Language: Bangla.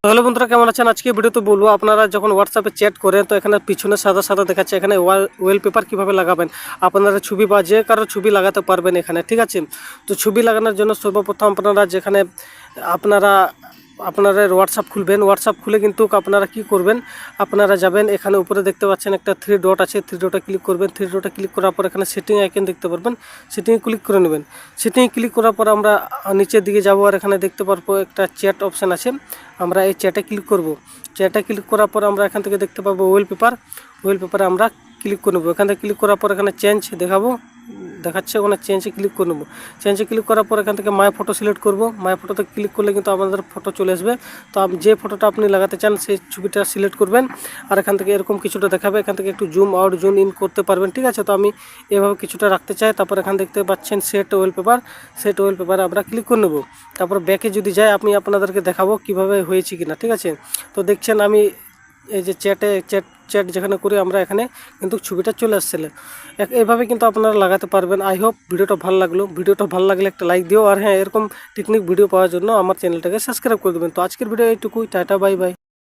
তো হ্যালো বন্ধুরা, কেমন আছেন? আজকে ভিডিওতে বলব, আপনারা যখন হোয়াটসঅ্যাপে চ্যাট করেন, তো এখানে পিছনে সাদা সাদা দেখাচ্ছে, এখানে ওয়েল পেপার কীভাবে লাগাবেন? আপনারা ছবি বা যে কারও ছবি লাগাতে পারবেন এখানে, ঠিক আছে? তো ছবি লাগানোর জন্য সর্বপ্রথম আপনারা যেখানে, আপনারা আপনারা হোয়াটসঅ্যাপ খুলবেন। হোয়াটসঅ্যাপ খুলে কিন্তু আপনারা কি করবেন? আপনারা যাবেন, এখানে উপরে দেখতে পাচ্ছেন একটা থ্রি ডট আছে। থ্রি ডটে ক্লিক করবেন। থ্রি ডটে ক্লিক করার পর এখানে সেটিং আইকন দেখতে পারবেন। সেটিংয়ে ক্লিক করে নেবেন। সেটিংয়ে ক্লিক করার পর আমরা নিচের দিকে যাব আর এখানে দেখতে পারব একটা চ্যাট অপশান আছে। আমরা এই চ্যাটে ক্লিক করব। চ্যাটে ক্লিক করার পর আমরা এখান থেকে দেখতে পাবো ওয়েল পেপার ওয়েল পেপারে আমরা ক্লিক করে নেব। এখান থেকে ক্লিক করার পর এখানে চেঞ্জ দেখাবো। দেখাচ্ছে, ওখানে চেঞ্জে ক্লিক করে নেব। চেঞ্জে ক্লিক করার পর এখান থেকে মাই ফটো সিলেক্ট করব। মাই ফটোতে ক্লিক করলে কিন্তু আমাদের ফটো চলে আসবে। তো যে ফটোটা আপনি লাগাতে চান, সেই ছবিটা সিলেক্ট করবেন। আর এখান থেকে এরকম কিছুটা দেখাবে। এখান থেকে একটু জুম আউট জুম ইন করতে পারবেন, ঠিক আছে? তো আমি এভাবে কিছুটা রাখতে চাই। তারপর এখান দেখতে পাচ্ছেন সেট ওয়েল পেপার সেট ওয়েল পেপারে আমরা ক্লিক করে নেব। তারপর ব্যাকে যদি যাই আমি আপনাদেরকে দেখাবো কীভাবে হয়েছে কিনা, ঠিক আছে? তো দেখছেন আমি এই যে চ্যাটে চ্যাট চ্যাট যেখানে করি আমরা এখানে কিন্তু ছবিটা চলে আসছিল। এইভাবে কিন্তু আপনারা লাগাতে পারবেন। আই হোপ ভিডিওটা ভালো লাগল। ভিডিওটা ভালো লাগলে একটা লাইক দিও। আর হ্যাঁ এরকম টেকনিক ভিডিও পাওয়ার জন্য আমার চ্যানেলটাকে সাবস্ক্রাইব করে দেবেন। তো আজকের ভিডিও এইটুকুই। Tata bye bye